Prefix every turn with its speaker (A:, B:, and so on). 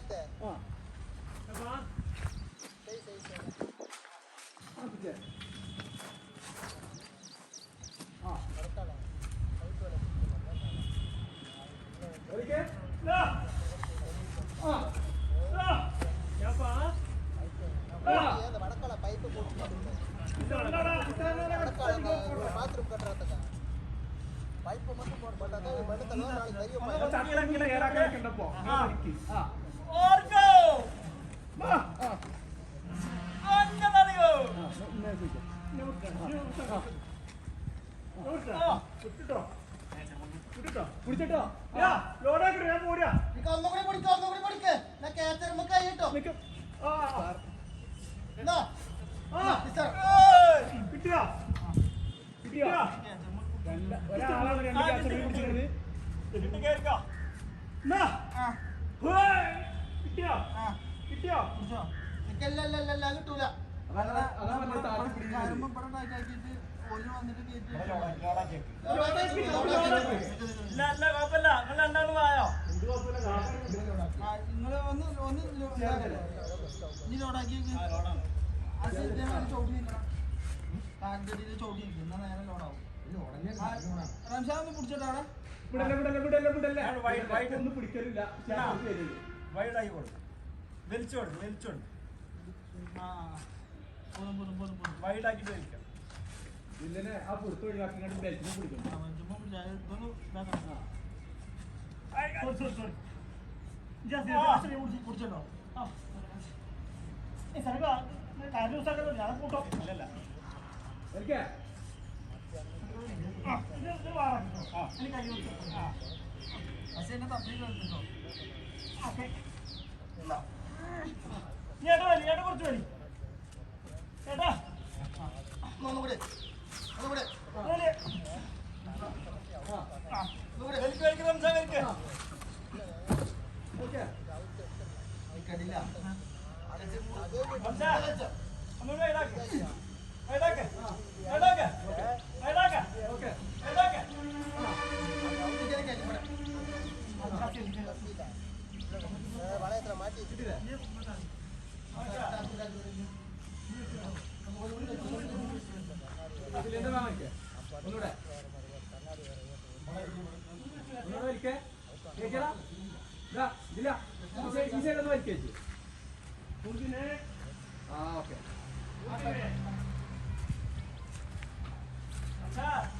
A: சேர்த்து வடக்கால பைப்பு போட்டு பாத்ரூம் கட்டுறதுக்கா பைப்பு மட்டும் போட மாட்டாங்க வெள்ளத்தெல்லாம் நாளைக்கு
B: தெரிய மாட்டாங்க കുടിച്ചിട്ടോ ലോഡാക്കിട്ട് ഞാൻ പോരാ
A: നിക്ക് ഒന്നും കൂടി പിടിക്ക് ഒന്നും കൂടി പിടിക്ക് ഞാൻ കേറ്ററുമ്പോ കൈ ഇട്ടോ
B: നിൽക്കും ആ.
A: എന്താ
B: ആ.
A: ടീച്ചർ
B: കിട്ടിയോ? കിട്ടിയോ ഒരാളാണ് രണ്ട് ക്യാച്ച് കുടിച്ചിരുന്നത്
C: എന്നിട്ട് കേൾക്കോ
B: കിട്ടിയോ കിട്ടിയോ
A: പിടിച്ചോ നിക്കല്ലല്ലല്ല കിട്ടൂല. നിൽക്കും. നേരെ ലോഡാവും. റംസാൻ ഒന്ന് പിടിച്ചിട്ടോ അവിടെ.
B: വിടല്ല വിടല്ല വിടല്ല വിടല്ല.
C: ഞാൻ വൈ- വൈ-
B: ഒന്നും പിടിക്കലില്ല.
C: വൈഡായി കൊടുക്കും വലിച്ചു കൊടുക്കും വലിച്ചു കൊടുക്കും
A: ആ.
C: വൈഡാക്കിട്ട് കുറച്ച്
B: വരും ആ പുറത്ത് ഒഴിവാക്കി കണ്ട് ബെൽറ്റിനെ പിടിക്കും
A: ആ, ചുമ്മാ പിടിച്ചാ, ഒന്നുകൂടെ.
C: വൈഡാക്ക് വൈഡാക്ക്
A: 이세
B: 이세가 더 있겠지. 공진해. 아 오케이. 공진해.
C: 자.